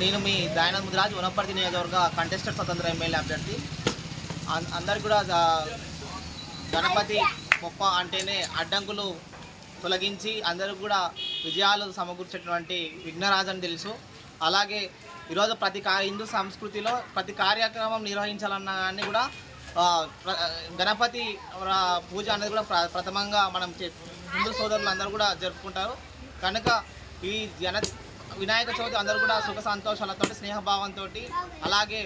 నేను మీ దయానంద్ ముదిరాజ్ వనపర్తి నియోజకవర్గ కంటెస్టెడ్ స్వతంత్ర ఎమ్మెల్యే అభ్యర్థి. అన్- అందరికి కూడా గణపతి గొప్ప అంటేనే అడ్డంకులు తొలగించి అందరికి కూడా విజయాలు సమకూర్చేటువంటి విఘ్నరాజు అని తెలుసు. అలాగే ఈరోజు ప్రతి హిందూ సంస్కృతిలో ప్రతి కార్యక్రమం నిర్వహించాలన్న కానీ కూడా గణపతి పూజ అనేది కూడా ప్ర- ప్రథమంగా మనం చే- హిందూ సోదరులు అందరూ కూడా జరుపుకుంటారు. కనుక ఈ జన వినాయక చవితి అందరూ కూడా సుఖ సంతోషాలతో స్నేహభావంతో అలాగే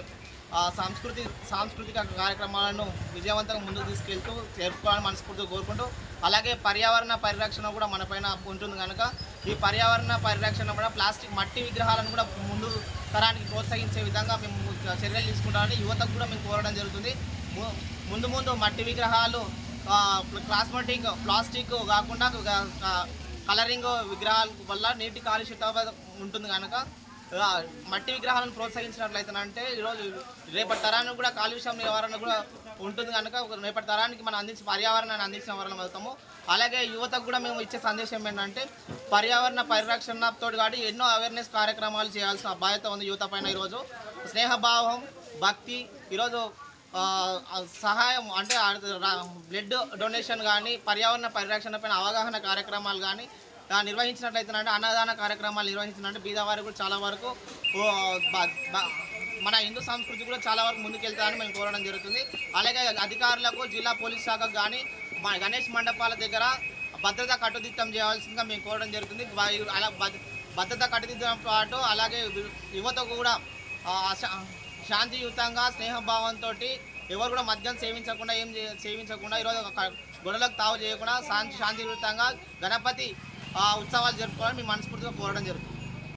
సాంస్కృతి సాంస్కృతిక కార్యక్రమాలను విజయవంతంగా ముందుకు తీసుకెళ్తూ జరుపుకోవాలని మనస్ఫూర్తిగా కోరుకుంటూ అలాగే పర్యావరణ పరిరక్షణ కూడా మనపైన ఉంటుంది కనుక ఈ పర్యావరణ పరిరక్షణ కూడా ప్లాస్టిక్ మట్టి విగ్రహాలను కూడా ముందు తరానికి ప్రోత్సహించే విధంగా మేము చర్యలు తీసుకుంటామని యువతకు కూడా మేము కోరడం జరుగుతుంది. ము- ముందు ముందు మట్టి విగ్రహాలు ప్లాస్మటిక్ ప్లాస్టిక్ కాకుండా కలరింగ్ విగ్రహాల వల్ల నీటి కాలుష్యత ఉంటుంది కనుక మట్టి విగ్రహాలను ప్రోత్సహించినట్లయితేనంటే ఈరోజు రేపటి తరానికి కూడా కాలుష్యం నివారణ కూడా ఉంటుంది కనుక ఒక రేపటి తరానికి మనం అందించే పర్యావరణాన్ని అందించిన వరం అవుతాము అలాగే యువతకు కూడా మేము ఇచ్చే సందేశం ఏంటంటే పర్యావరణ పరిరక్షణతో కాబట్టి ఎన్నో అవేర్నెస్ కార్యక్రమాలు చేయాల్సిన బాధ్యత ఉంది యువత పైన ఈరోజు. స్నేహభావం భక్తి ఈరోజు సహాయం అంటే బ్లడ్ డొనేషన్ కానీ పర్యావరణ పరిరక్షణ పైన అవగాహన కార్యక్రమాలు కానీ నిర్వహించినట్లయితేనంటే అన్నదాన కార్యక్రమాలు నిర్వహించినట్టు బీదవారికి కూడా చాలా వరకు మన హిందూ సంస్కృతి కూడా చాలా వరకు ముందుకెళ్తారని మేము కోరడం జరుగుతుంది. అలాగే అధికారులకు జిల్లా పోలీస్ శాఖకు కానీ మా గణేష్ మండపాల దగ్గర భద్రత కట్టుదిట్టం చేయాల్సిందిగా మేము కోరడం జరుగుతుంది. అలా భద్ర- భద్రత కట్టుదిట్టం పాటు అలాగే యువత యువతకు కూడా శాంతియుతంగా స్నేహభావంతో ఎవరు కూడా మద్యం సేవించకుండా ఏం సేవించకుండా ఈరోజు ఒక గొడవలకు తావు చేయకుండా శాంతి శాంతియుతంగా గణపతి ఆ, ఉత్సవాలు జరుపుకోవాలని మేము మనస్ఫూర్తిగా కోరడం జరుగుతుంది.